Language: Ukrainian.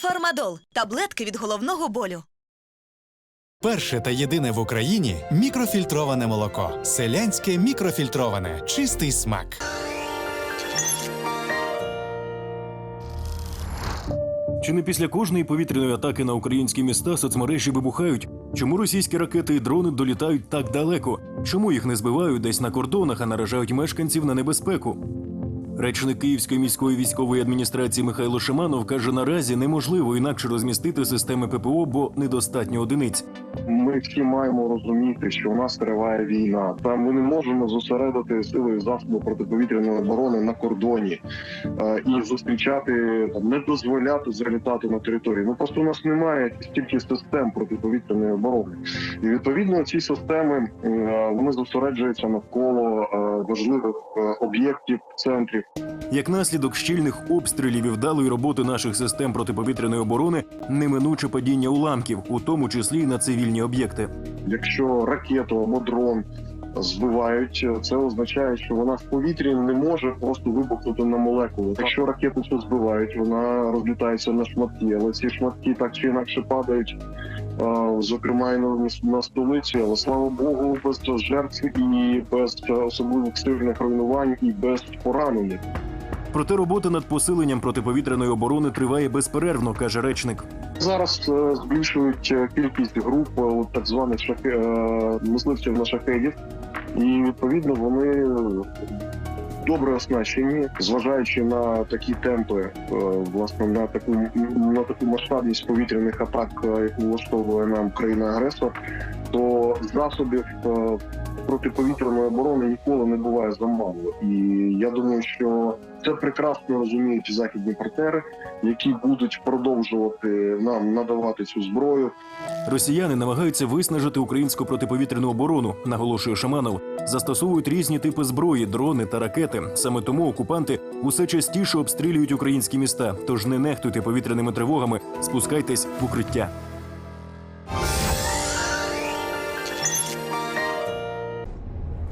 Фармадол таблетки від головного болю. Перше та єдине в Україні мікрофільтроване молоко. Селянське мікрофільтроване. Чистий смак. Чи не після кожної повітряної атаки на українські міста соцмережі вибухають? Чому російські ракети і дрони долітають так далеко? Чому їх не збивають десь на кордонах, а наражають мешканців на небезпеку? Речник Київської міської військової адміністрації Михайло Шиманов каже, наразі неможливо інакше розмістити системи ППО, бо недостатньо одиниць. Ми всі маємо розуміти, що у нас триває війна. Там ми не можемо зосередити сили і засоби протиповітряної оборони на кордоні е, і зустрічати не дозволяти залітати на територію. Ну просто у нас немає стільки систем протиповітряної оборони, і відповідно ці системи е, вони зосереджуються навколо е, важливих об'єктів центрів. Як наслідок щільних обстрілів і вдалої роботи наших систем протиповітряної оборони, неминуче падіння уламків, у тому числі на цивільні об'єкти. Якщо ракету або дрон збивають, це означає, що вона в повітрі не може просто вибухнути на молекули. Якщо ракету збивають, вона розлітається на шматки, але ці шматки так чи інакше падають. Зокрема, і на, на столиці, але слава Богу, без жертв і без особливих сильних руйнувань і без поранених. Проте робота над посиленням протиповітряної оборони триває безперервно, каже речник. Зараз е, збільшують е, кількість груп е, так званих шахе... мисливців на шахедів, і відповідно вони добре оснащені, зважаючи на такі темпи, е, власне на таку на таку масштабність повітряних атак, е, яку влаштовує нам країна-агресор, то засобів е, протиповітряної оборони ніколи не буває замало. І я думаю, що це прекрасно розуміють західні партнери, які будуть продовжувати нам надавати цю зброю. Росіяни намагаються виснажити українську протиповітряну оборону, наголошує Шаманов. Застосовують різні типи зброї, дрони та ракети. Саме тому окупанти усе частіше обстрілюють українські міста. Тож не нехтуйте повітряними тривогами, спускайтесь в укриття.